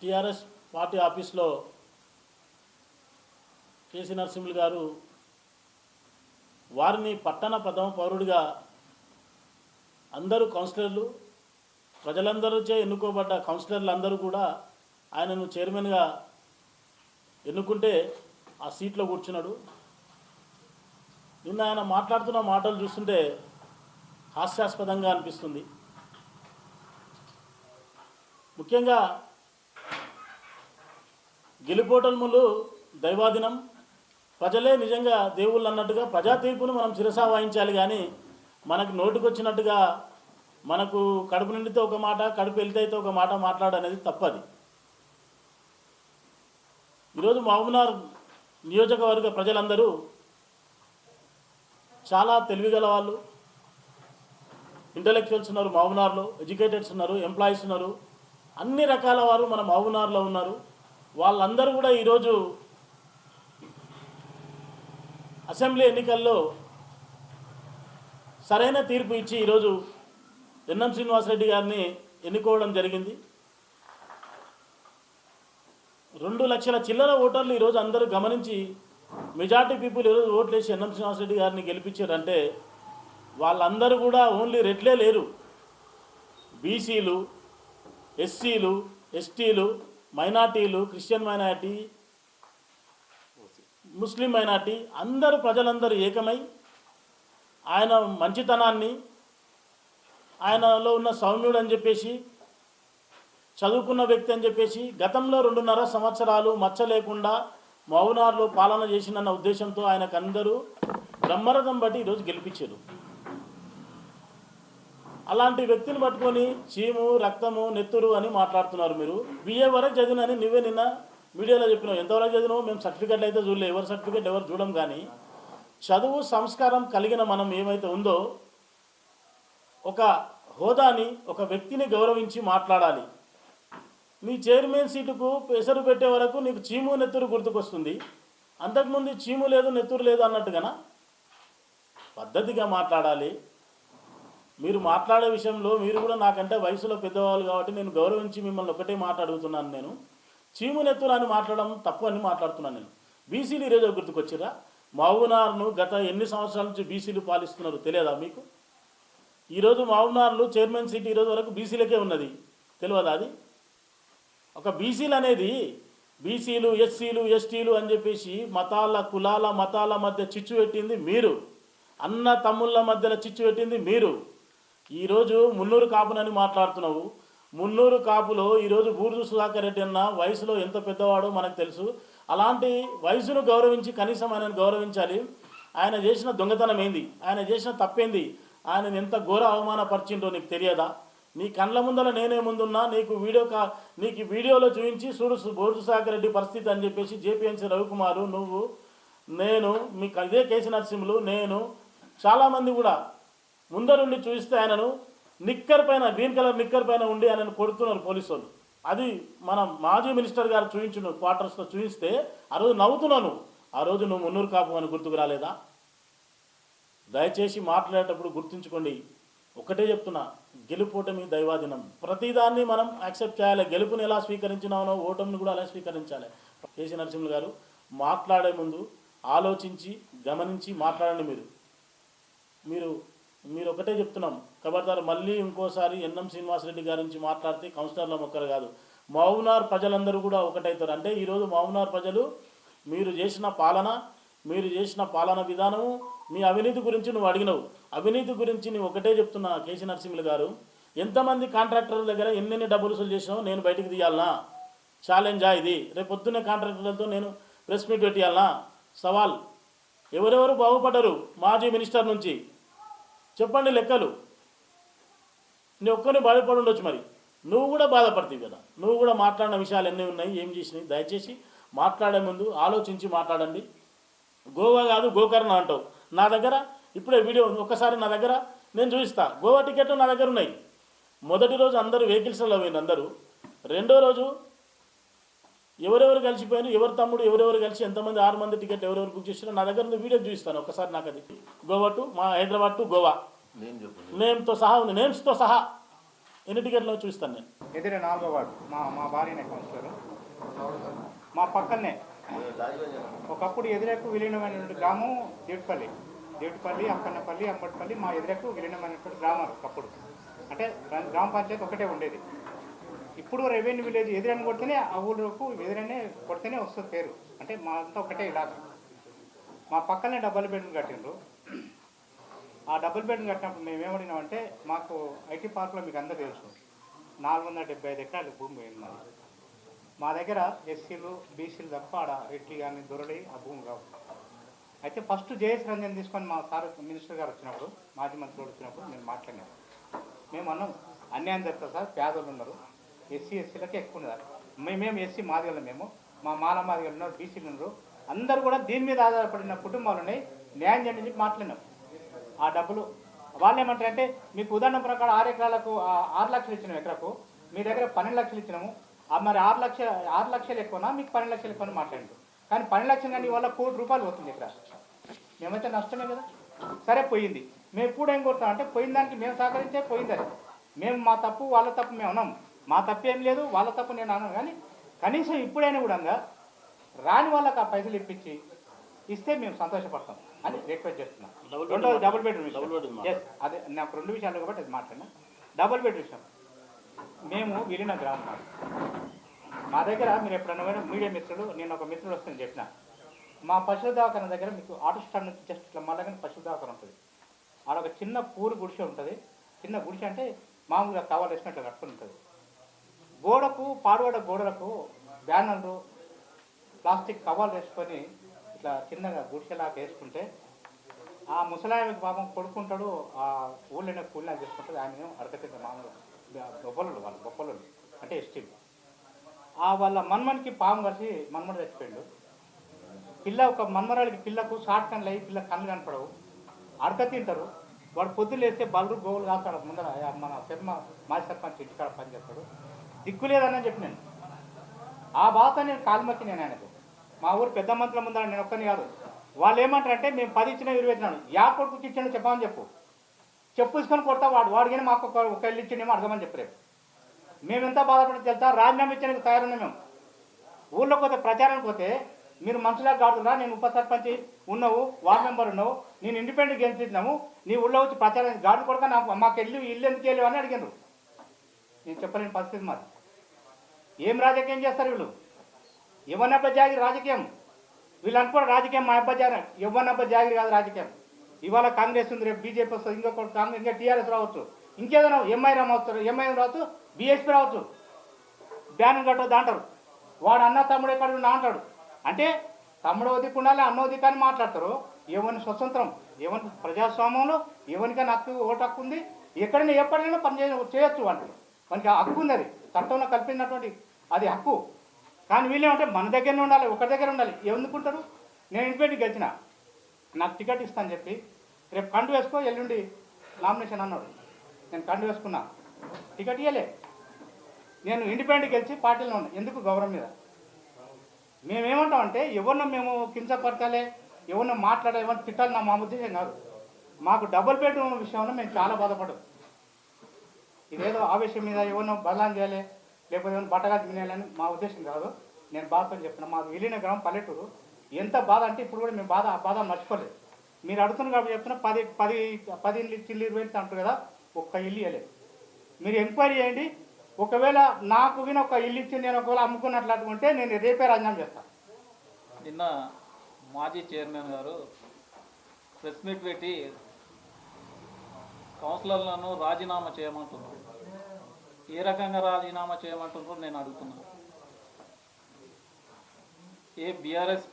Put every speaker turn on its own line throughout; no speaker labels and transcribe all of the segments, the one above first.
TRS party ఆఫీస్లో KC Narasimhulu గారు వారిని పట్టణ ప్రథమ పౌరుడిగా అందరూ కౌన్సిలర్లు ప్రజలందరూచే ఎన్నుకోబడ్డ కౌన్సిలర్లు అందరూ కూడా ఆయనను చైర్మన్గా ఎన్నుకుంటే ఆ సీట్లో కూర్చున్నాడు. నిన్న ఆయన మాట్లాడుతున్న మాటలు చూస్తుంటే హాస్యాస్పదంగా అనిపిస్తుంది. ముఖ్యంగా గెలుపోటములు దైవాదినం ప్రజలే నిజంగా దేవుళ్ళు అన్నట్టుగా ప్రజా తీర్పును మనం శిరసా వాయించాలి కానీ మనకు నోటికొచ్చినట్టుగా మనకు కడుపు నిండితే ఒక మాట కడుపు వెళ్తే అయితే ఒక మాట మాట్లాడనేది తప్పది. ఈరోజు మహబూబ్నగర్ నియోజకవర్గ ప్రజలందరూ చాలా తెలివిగల వాళ్ళు. ఇంటలెక్చువల్స్ ఉన్నారు మహబూబ్నగర్లో ఎడ్యుకేటెడ్స్ ఉన్నారు ఎంప్లాయీస్ ఉన్నారు. అన్ని రకాల వారు మన మహబూబ్నగర్లో ఉన్నారు. వాళ్ళందరూ కూడా ఈరోజు అసెంబ్లీ ఎన్నికల్లో సరైన తీర్పు ఇచ్చి ఈరోజు ఎన్ఎం శ్రీనివాసరెడ్డి గారిని ఎన్నుకోవడం జరిగింది. రెండు లక్షల చిల్లర ఓటర్లు ఈరోజు అందరూ గమనించి మెజార్టీ పీపుల్ ఈరోజు ఓట్లేసి ఎన్ఎం శ్రీనివాసరెడ్డి గారిని గెలిపించారంటే వాళ్ళందరూ కూడా ఓన్లీ రెట్లే లేరు. బీసీలు ఎస్సీలు ఎస్టీలు మైనార్టీలు క్రిస్టియన్ మైనార్టీ ముస్లిం మైనార్టీ అందరూ ప్రజలందరూ ఏకమై ఆయన మంచితనాన్ని ఆయనలో ఉన్న సౌమ్యుడు అని చెప్పేసి చదువుకున్న వ్యక్తి అని చెప్పేసి గతంలో రెండున్నర సంవత్సరాలు మచ్చ లేకుండా మౌనార్లు పాలన చేసినన్న ఉద్దేశంతో ఆయనకు అందరూ బ్రహ్మరథం బట్టి ఈరోజు గెలిపించారు. అలాంటి వ్యక్తిని పట్టుకొని చీము రక్తము నెత్తురు అని మాట్లాడుతున్నారు మీరు. బిఏ వరకు చదివినని నువ్వే నిన్న మీడియాలో చెప్పినావు. ఎంతవరకు చదివినావు? మేము సర్టిఫికెట్లు అయితే చూడలే. ఎవరు సర్టిఫికెట్ ఎవరు చూడం కానీ చదువు సంస్కారం కలిగిన మనం ఏమైతే ఉందో ఒక హోదాని ఒక వ్యక్తిని గౌరవించి మాట్లాడాలి. నీ చైర్మన్ సీటుకు పెసరు పెట్టే వరకు నీకు చీము నెత్తురు గుర్తుకొస్తుంది. అంతకుముందు చీము లేదు నెత్తురు లేదు అన్నట్టుగానా? పద్ధతిగా మాట్లాడాలి. మీరు మాట్లాడే విషయంలో మీరు కూడా నాకంటే వయసులో పెద్దవాళ్ళు కాబట్టి నేను గౌరవించి మిమ్మల్ని ఒకటే మాట్లాడుగుతున్నాను నేను. చీమునెత్తులు అని మాట్లాడడం తప్పు అని మాట్లాడుతున్నాను నేను. బీసీలు ఈరోజు గుర్తుకొచ్చిరా మావునార్ను గత ఎన్ని సంవత్సరాల నుంచి బీసీలు పాలిస్తున్నారు తెలియదా మీకు? ఈరోజు మావునార్లు చైర్మన్ సీట్ ఈరోజు వరకు బీసీలకే ఉన్నది. తెలియదా అది? ఒక బీసీలు అనేది బీసీలు ఎస్సీలు ఎస్టీలు అని చెప్పేసి మతాల కులాల మతాల మధ్య చిచ్చు పెట్టింది మీరు. అన్న తమ్ముళ్ళ మధ్యలో చిచ్చు పెట్టింది మీరు. ఈరోజు మున్నూరు కాపునని మాట్లాడుతున్నావు. మున్నూరు కాపులో ఈరోజు బూర్జు సుధాకర్ రెడ్డి అన్న వయసులో ఎంత పెద్దవాడో మనకు తెలుసు. అలాంటి వయసును గౌరవించి కనీసం ఆయనను గౌరవించాలి. ఆయన చేసిన దొంగతనం ఏంది? ఆయన చేసిన తప్పేంది? ఆయన ఎంత ఘోర అవమానపరిచిండో నీకు తెలియదా? నీ కళ్ళ ముందర నేనే ముందున్నా నీకు వీడియో కా నీకు వీడియోలో చూపించి చూడు సు- బోర్డు సుధాకర్ రెడ్డి పరిస్థితి అని చెప్పేసి జేపీఎంసీ రవికుమారు నువ్వు నేను మీకు అదే కేసీ నరసింహులు నేను చాలామంది కూడా ముందరుండి చూస్తే ఆయనను నిక్కర్ పైన గ్రీన్ కలర్ నిక్కర్ పైన ఉండి ఆయనను కొడుతున్నారు పోలీసు వాళ్ళు అది మన మాజీ మినిస్టర్ గారు చూపించిన క్వార్టర్స్లో చూపిస్తే ఆ రోజు నవ్వుతున్నాను ఆ రోజు నువ్వు మున్నూరు కాపు అని గుర్తుకు రాలేదా? దయచేసి మాట్లాడేటప్పుడు గుర్తుంచుకోండి. ఒకటే చెప్తున్నా గెలుపోటమి దైవాధీనం. ప్రతిదాన్ని మనం యాక్సెప్ట్ చేయాలి. గెలుపుని ఎలా స్వీకరించినామో ఓటమిని కూడా అలా స్వీకరించాలి. కేసీ నరసింహులు గారు మాట్లాడే ముందు ఆలోచించి గమనించి మాట్లాడండి మీరు. మీరు మీరు ఒకటే చెప్తున్నాం. ఖబర్దారు మళ్ళీ ఇంకోసారి ఎన్ఎం శ్రీనివాసరెడ్డి గారి నుంచి మాట్లాడితే కౌన్సిలర్ల మొక్కలు కాదు. మౌనార్ ప్రజలందరూ కూడా ఒకటవుతారు అంటే ఈరోజు మౌనార్ ప్రజలు మీరు చేసిన పాలన మీరు చేసిన పాలన విధానము మీ అవినీతి గురించి నువ్వు అడిగినవు. అవినీతి గురించి నువ్వు ఒకటే చెప్తున్నా కేసీ నరసింహులు గారు. ఎంతమంది కాంట్రాక్టర్ల దగ్గర ఎన్నెన్ని డబ్బులు వసూలు చేసినావు నేను బయటకు తీయాలనా? ఛాలెంజా ఇది. రేపు పొద్దున్నే కాంట్రాక్టర్లతో నేను ప్రెస్ మీట్ పెట్టియాలనా? సవాల్. ఎవరెవరు బాగుపడ్డరు? మాజీ మినిస్టర్ నుంచి. చెప్పండి లెక్కలు. నీ ఒక్కరిని బాధపడి ఉండొచ్చు మరి. నువ్వు కూడా బాధపడతావు కదా. నువ్వు కూడా మాట్లాడిన విషయాలు ఎన్ని ఉన్నాయి ఏం చేసినాయి దయచేసి మాట్లాడే ముందు ఆలోచించి మాట్లాడండి. గోవా కాదు గోకర్ణ అంటావు. నా దగ్గర ఇప్పుడే వీడియో ఉంది. ఒక్కసారి నా దగ్గర నేను చూపిస్తా. గోవా టికెట్ నా దగ్గర ఉన్నాయి. మొదటి రోజు అందరూ వెహికల్స్లో పోయింది అందరూ. రెండో రోజు ఎవరెవరు కలిసిపోయారు ఎవరు తమ్ముడు ఎవరెవరు కలిసి ఎంతమంది ఆరు మంది టికెట్ ఎవరెవరు బుక్ చేసినా నా దగ్గర వీడియో చూపిస్తాను ఒకసారి నాకు అది. గోవా టు మా హైదరాబాద్ టు గోవా. నేమ్తో సహా ఉంది నేమ్స్తో సహా ఎన్ని టికెట్లు చూపిస్తాను నేను.
ఎదురే నాలుగో వార్డు మా మా భార్యనే కౌన్సిలర్ మా పక్కనే ఒకప్పుడు ఎదురకు విలీనమైనటువంటి గ్రామం దేటుపల్లి. దేటుపల్లి అక్కన్నపల్లి అంబటిపల్లి మా ఎదురకు విలీనమైనటువంటి గ్రామాలు ఒకప్పుడు. అంటే గ్రా- గ్రామ పంచాయతీ ఒకటే ఉండేది. ఇప్పుడు రెవెన్యూ విలేజ్ ఎదురని కొడితేనే ఆ ఊళ్ళకు ఎదురనే కొడితేనే వస్తుంది పేరు. అంటే మా అంతా ఒకటే ఇలాగ. మా పక్కనే డబల్ బెడ్రూమ్ కట్టిండ్రు. ఆ డబుల్ బెడ్రూమ్ కట్టినప్పుడు మేము ఏమడినామంటే మాకు ఐటీ పార్క్లో మీకు అందరూ తెలుసు. నాలుగు వందల డెబ్బై ఐదు ఎకరాలు భూమి పోయింది మాది. మా దగ్గర ఎస్సీలు బీసీలు తప్ప ఆడ రెడ్లు కానీ దొరలి ఆ భూమి కావు అయితే ఫస్ట్ జేఎస్ రంజన్ తీసుకొని మా సార్ మినిస్టర్ గారు వచ్చినప్పుడు మాజీ మంత్రి వచ్చినప్పుడు మేము మాట్లాడినాం. మేము అన్నాం అన్యాయం జరుగుతుంది సార్ పేదలు ఉన్నారు. ఎస్సీ ఎస్సీలకి ఎక్కువ ఉన్నారు మేమేం ఎస్సీ మాదిగలం మేము. మా మాల మాదిగలు ఉన్నారు బీసీలు ఉన్నారు. అందరూ కూడా దీని మీద ఆధారపడిన కుటుంబాలు ఉన్నాయి న్యాయం చేయండి చెప్పి మాట్లాడినాం. ఆ డబ్బులు వాళ్ళు ఏమంటారంటే మీకు ఉదాహరణ ప్రకారం ఆరు ఎకరాలకు ఆరు లక్షలు ఇచ్చినాం ఎకరకు. మీ దగ్గర పన్నెండు లక్షలు ఇచ్చినాము. ఆ మరి ఆరు లక్షల ఆరు లక్షలు ఎక్కువనా మీకు పన్నెండు లక్షలు ఎక్కువ మాట్లాడండి కానీ పన్నెండు లక్షలు కానీ వల్ల కోటి రూపాయలు పోతుంది ఇక్కడ మేమైతే నష్టమే కదా. సరే పోయింది. మేము కూడా ఏం కొడతాం అంటే పోయిన దానికి మేము సహకరించే పోయిందని. మేము మా తప్పు వాళ్ళ తప్పు మేము ఉన్నాము మా తప్పు ఏం లేదు వాళ్ళ తప్పు నేను అన్నాను కానీ కనీసం ఇప్పుడైనా కూడా రాని వాళ్ళకి ఆ పైసలు ఇప్పించి ఇస్తే మేము సంతోషపడతాం అని రిక్వెస్ట్ చేస్తున్నాం. రెండోది డబుల్ బెడ్రూమ్ విషయం. ఎస్ అదే నాకు రెండు విషయాలు కాబట్టి అది మాట్లాడినా. డబుల్ బెడ్ విషయం. మేము విలీన గ్రామం. మా దగ్గర మీరు ఎప్పుడన్నా మీడియా మిత్రులు నేను ఒక మిత్రుడు వస్తుంది చెప్పిన. మా పశువుల దవాఖాన దగ్గర మీకు ఆటో స్టాండ్ నుంచి జస్ట్ ఇట్లా మళ్ళీ పశువుల దవాఖాన ఉంటుంది. ఆడ ఒక చిన్న పూరు గుడిసె ఉంటుంది. చిన్న గుడిసె అంటే మామూలుగా కవర్ వేసినట్లు కట్టుకుని ఉంటుంది. గోడకు పాడుగోడ గోడలకు బ్యానర్లు ప్లాస్టిక్ కవర్లు వేసుకొని ఇట్లా చిన్నగా గుడిసెలాగా వేసుకుంటే ఆ ముసలాయన పాపం కొడుకుంటాడు ఆ ఊళ్ళోనే కూలినా చేసుకుంటాడు ఆయన అడగతింద మామూలు బొప్పలు వాళ్ళు బొప్పలు అంటే ఎస్టీ ఆ వాళ్ళ మన్మన్కి పాము కలిసి మన్మడు చచ్చిపోయాడు. పిల్ల ఒక మన్మరాడికి పిల్లకు షార్ట్ కన్లు అయ్యి పిల్ల కళ్ళు కనపడవు. అడక తింటారు. వాడు పొద్దులేస్తే బలరు గోవులు కాస్తాడు. ముందర మన శర్మ మాజీ సర్పంచ్ ఇంటికాడ పనిచేస్తాడు దిక్కు లేదని చెప్పి నేను. ఆ బాధ నేను కాలుమక్కి నేను ఆయనకు. మా ఊరు పెద్ద మంత్రుల ముందర నేను ఒక్కని కాదు. వాళ్ళు ఏమంటారంటే మేము పది ఇచ్చిన ఇరవై ఇచ్చినాను యా కొడుకు ఇచ్చాను చెప్పమని చెప్పు. చెప్పు కొడతా వాడు. వాడు కానీ మాకు ఒక ఒక ఇల్లు ఇచ్చిండేమో అడగమని చెప్పలేదు మేము ఎంత బాధపడి తెలుసా? రాజీనామా ఇచ్చేందుకు తయారున్నాం మేము. ఊళ్ళో పోతే ప్రచారానికి పోతే మీరు మనుషులా కాదురా నేను ఉప సర్పంచ్ ఉన్నావు వార్డ్ మెంబర్ ఉన్నావు నేను ఇండిపెండెంట్ గెలిచినాము నీ ఊళ్ళో వచ్చి ప్రచారం గాడు కొడక నాకు మాకు వెళ్ళి ఇల్లు ఎందుకు వెళ్ళి అని అడిగినారు. నేను చెప్పలేని పరిస్థితి మాది. ఏం రాజకీయం చేస్తారు వీళ్ళు? ఎవరినబ్బ జాగిరి రాజకీయం. వీళ్ళు అనుకోరు రాజకీయం మా అబ్బా జాగిరి ఎవరినబ్బ జాగిరి కాదు రాజకీయం. ఇవాళ కాంగ్రెస్ ఉంది రేపు బీజేపీ వస్తుంది ఇంకొకటి కాంగ్రెస్ ఇంకా టీఆర్ఎస్ రావచ్చు. ఇంకేదైనా ఎంఐ రావచ్చు ఎంఐ రావచ్చు బీఎస్పీ రావచ్చు. బ్యాన్ కట్టొద్దు అంటారు. వాడు అన్న తమ్ముడు ఎక్కడ ఉన్నా అంటాడు. అంటే తమ్ముడు దిక్కు ఉండాలి అన్న దిక్కు అని మాట్లాడతారు. ఎవరిని స్వతంత్రం ఎవరి ప్రజాస్వామ్యంలో ఎవరికైనా హక్కు ఓటు హక్కు ఉంది. ఎక్కడైనా ఎప్పటికైనా పని చేయొచ్చు వాళ్ళు మనకి హక్కు ఉంది అది. చట్టంలో కల్పించినటువంటి అది హక్కు. కానీ వీళ్ళేమంటే మన దగ్గరనే ఉండాలి ఒక దగ్గర ఉండాలి. ఎందుకుంటారు నేను ఇంటిపెట్టి గెలిచిన. నాకు టికెట్ ఇస్తాను చెప్పి రేపు కండు వేసుకో ఎల్లుండి నామినేషన్ అన్నాడు. నేను కండు వేసుకున్నా. టికెట్ ఇవ్వలే నేను ఇండిపెండెంట్ గెలిచి పార్టీలో ఉన్నా. ఎందుకు గౌరవం మీద? మేమేమంటామంటే ఎవరినో మేము కించపరచాలి ఎవరినో మాట్లాడాలి ఎవరిని తిట్టాలి నా మా ఉద్దేశం కాదు. మాకు డబుల్ బెడ్రూమ్ విషయంలో మేము చాలా బాధపడదు ఇదేదో ఆవేశం మీద ఎవరినో బదలాం చేయాలి. లేకపోతే ఏమైనా బట్టగా తినేయాలని మా ఉద్దేశం కాదు. నేను బాధతో చెప్తున్నా మాకు విలీన గ్రామం పల్లెటూరు. ఎంత బాధ అంటే ఇప్పుడు కూడా మేము బాధ ఆ బాధ మర్చిపోలేదు. మీరు అడుగుతున్నారు కాబట్టి చెప్తున్నా పది పది పది ఇల్లు ఇరవై ఇల్లు అంటారు కదా ఒక్క ఇల్లు ఇవ్వలేదు. మీరు ఎంక్వైరీ చేయండి. ఒకవేళ నాకు విన ఒక ఇల్లు ఇచ్చి నేను ఒకవేళ అమ్ముకున్నట్లు నేను రేపే రాజీనామా చేస్తాను
నిన్న మాజీ చైర్మన్ గారు ప్రెస్ మీట్ పెట్టి కౌన్సిలర్లను రాజీనామా చేయమంటున్నారు. ఏ రకంగా రాజీనామా చేయమంటున్నారో నేను అడుగుతున్నాను. ఏ బీఆర్ఎస్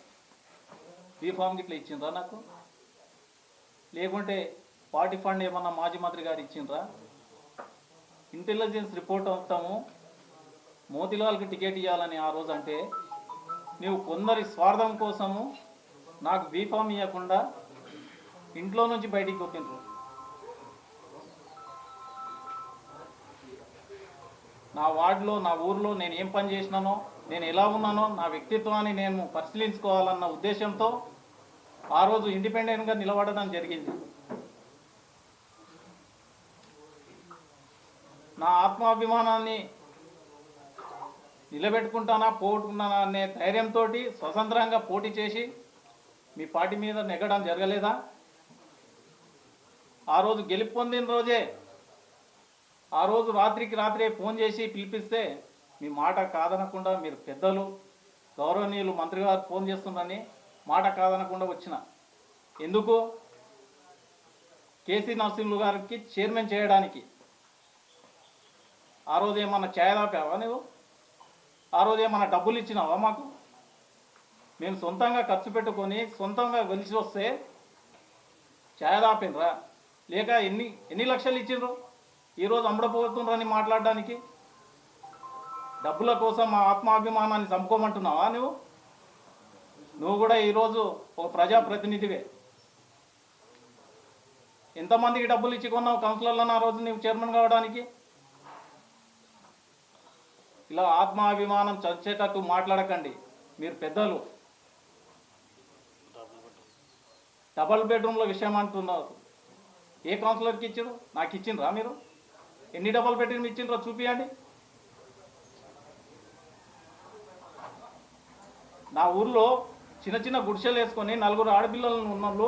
బీఫామ్ గిట్లా ఇచ్చిండ్రా నాకు? లేకుంటే పార్టీ ఫండ్ ఏమన్నా మాజీ మంత్రి గారు ఇచ్చిండ్రా? ఇంటెలిజెన్స్ రిపోర్ట్ అవుతాము మోతిలాల్కి టికెట్ ఇవ్వాలని ఆ రోజు అంటే నీవు కొందరి స్వార్థం కోసము నాకు బీఫామ్ ఇవ్వకుండా ఇంట్లో నుంచి బయటికి కొట్టినరు నా వార్డులో నా ఊర్లో నేను ఏం పని చేసినానో నేను ఎలా ఉన్నానో నా వ్యక్తిత్వాన్ని నేను పరిశీలించుకోవాలన్న ఉద్దేశంతో ఆ రోజు ఇండిపెండెంట్గా నిలబడడం జరిగింది. నా ఆత్మాభిమానాన్ని నిలబెట్టుకుంటానా పోగొట్టుకుంటానా అనే ధైర్యంతో స్వతంత్రంగా పోటీ చేసి మీ పార్టీ మీద నెగ్గడం జరగలేదా? ఆ రోజు గెలుపు పొందిన రోజే ఆ రోజు రాత్రికి రాత్రే ఫోన్ చేసి పిలిపిస్తే మీ మాట కాదనకుండా మీరు పెద్దలు గౌరవనీయులు మంత్రి గారు ఫోన్ చేస్తున్నారని మాట కాదనకుండా వచ్చిన. ఎందుకు? కేసీ నరసింహులు గారికి చైర్మన్ చేయడానికి. ఆ రోజు ఏమన్నా చేయదాపావా నువ్వు ఆ రోజు ఏమన్నా డబ్బులు ఇచ్చినావా మాకు? మేము సొంతంగా ఖర్చు పెట్టుకొని సొంతంగా గెలిచి వస్తే చేయదాపినరా లేక ఎన్ని ఎన్ని లక్షలు ఇచ్చిండ్రు? ఈరోజు అమ్మడపోతుండ్రని మాట్లాడడానికి? డబ్బుల కోసం మా ఆత్మాభిమానాన్ని చంపుకోమంటున్నావా నువ్వు? నువ్వు కూడా ఈరోజు ఒక ప్రజాప్రతినిధివే. ఎంతమందికి డబ్బులు ఇచ్చి కొన్నావు కౌన్సిలర్లను ఆ రోజు నీవు చైర్మన్ కావడానికి? ఇలా ఆత్మాభిమానం చచ్చేటట్టు మాట్లాడకండి. మీరు పెద్దలు. డబల్ బెడ్రూమ్ల విషయం అంటున్నారు ఏ కౌన్సిలర్కి ఇచ్చారు నాకు ఇచ్చిండ్రా మీరు? ఎన్ని డబల్ బెడ్రూమ్ ఇచ్చిండ్రో చూపియండి. నా ఊర్లో చిన్న చిన్న గుడిసెలు వేసుకొని నలుగురు ఆడపిల్లలు ఉన్నోళ్ళు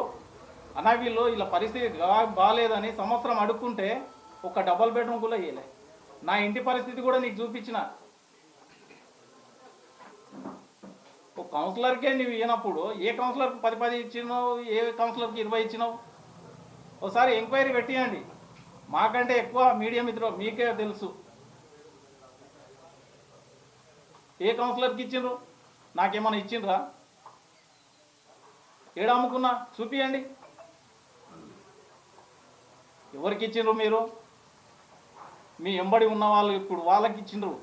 అన్నా వీళ్ళు ఇలా పరిస్థితి బాగాలేదని సంవత్సరం అడుక్కుంటే ఒక డబల్ బెడ్రూమ్ కూడా వేయలే నా ఇంటి పరిస్థితి కూడా నీకు చూపించిన. ఒక కౌన్సిలర్కే నువ్వు ఇవ్వనప్పుడు ఏ కౌన్సిలర్కి పది పది ఇచ్చినావు ఏ కౌన్సిలర్కి ఇరవై ఇచ్చినావు? ఒకసారి ఎంక్వైరీ పెట్టియండి. మాకంటే ఎక్కువ మీడియా మిత్రులు మీకే తెలుసు. ఏ కౌన్సిలర్కి ఇచ్చిండ్రు? నాకేమైనా ఇచ్చిండ్రా? ఏడ అమ్ముకున్నా? చూపియండి. ఎవరికి ఇచ్చిండ్రు మీరు? మీ ఎంబడి ఉన్న వాళ్ళు ఇప్పుడు వాళ్ళకి ఇచ్చిండ్రు.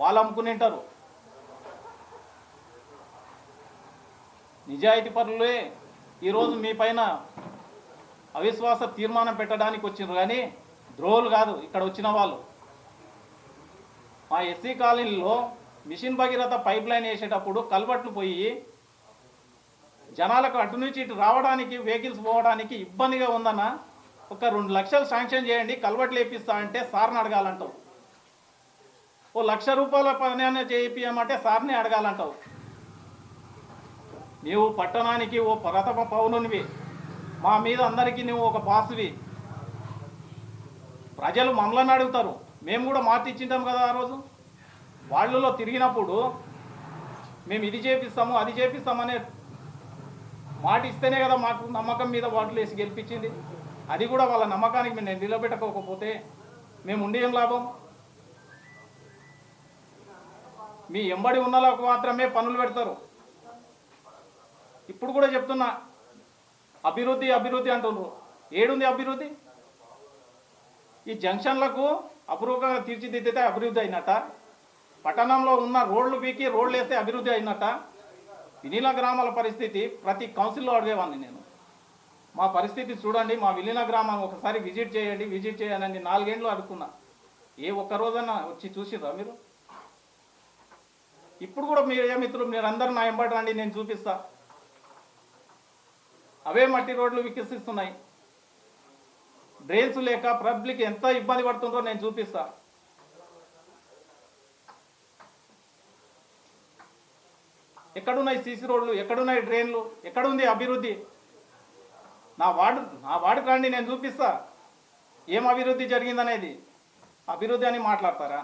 వాళ్ళు అమ్ముకుని ఉంటారు నిజాయితీ పరులే ఈరోజు మీ పైన అవిశ్వాస తీర్మానం పెట్టడానికి వచ్చిండ్రు కానీ ద్రోహులు కాదు ఇక్కడ వచ్చిన వాళ్ళు. మా ఎస్సీ కాలనీలో మిషన్ భగీరథ పైప్ లైన్ వేసేటప్పుడు కల్వట్లు పోయి జనాలకు అటు నుంచి ఇటు రావడానికి వెహికల్స్ పోవడానికి ఇబ్బందిగా ఉందన్న ఒక రెండు లక్షలు శాంక్షన్ చేయండి కల్వట్లు వేపిస్తా అంటే సార్ని అడగాలంటావు. ఓ లక్ష రూపాయల పని చేయించమంటే సార్ని అడగాలంటావు. నీవు పట్టణానికి ఓ ప్రథమ పౌరునివి. మా మీద అందరికీ నువ్వు ఒక బాసువి. ప్రజలు మమ్మల్ని అడుగుతారు. మేము కూడా మార్చిచ్చింటాం కదా ఆ రోజు? వాళ్ళలో తిరిగినప్పుడు మేము ఇది చేపిస్తాము అది చేపిస్తామనే మాట ఇస్తేనే కదా మాకు నమ్మకం మీద ఓట్లు వేసి గెలిపించింది. అది కూడా వాళ్ళ నమ్మకానికి మేము నిలబెట్టకపోతే మేము ఉండేం ఏం లాభం? మీ ఎంబడి ఉన్నలకు మాత్రమే పనులు పెడతారు. ఇప్పుడు కూడా చెప్తున్నా అభివృద్ధి అభివృద్ధి అంటున్నారు ఏడుంది అభివృద్ధి? ఈ జంక్షన్లకు అపురూపంగా తీర్చిదిద్దితే అభివృద్ధి అయినట్ట పట్టణంలో ఉన్న రోడ్లు పీకి రోడ్లు వేస్తే అభివృద్ధి అయినట్ట విలీన గ్రామాల పరిస్థితి ప్రతి కౌన్సిల్లో అడిగేవాడిని నేను. మా పరిస్థితి చూడండి మా విలీన గ్రామం ఒకసారి విజిట్ చేయండి విజిట్ చేయాలని నాలుగేండ్లు అడుగుతున్నా ఏ ఒక్క రోజన్నా వచ్చి చూసిరా మీరు? ఇప్పుడు కూడా మీరు ఏ మిత్రులు మీరు అందరూ నా ఎంబడి రండి నేను చూపిస్తా. అవే మట్టి రోడ్లు వికసిస్తున్నాయి డ్రైన్స్ లేక పబ్లిక్ ఎంత ఇబ్బంది పడుతుందో నేను చూపిస్తా. ఎక్కడున్నాయి సీసీ రోడ్లు? ఎక్కడున్నాయి డ్రైన్లు? ఎక్కడుంది అభివృద్ధి? నా వార్డు నా వార్డుకు రండి నేను చూపిస్తా. ఏం అభివృద్ధి జరిగిందనేది? అభివృద్ధి అని మాట్లాడతారా?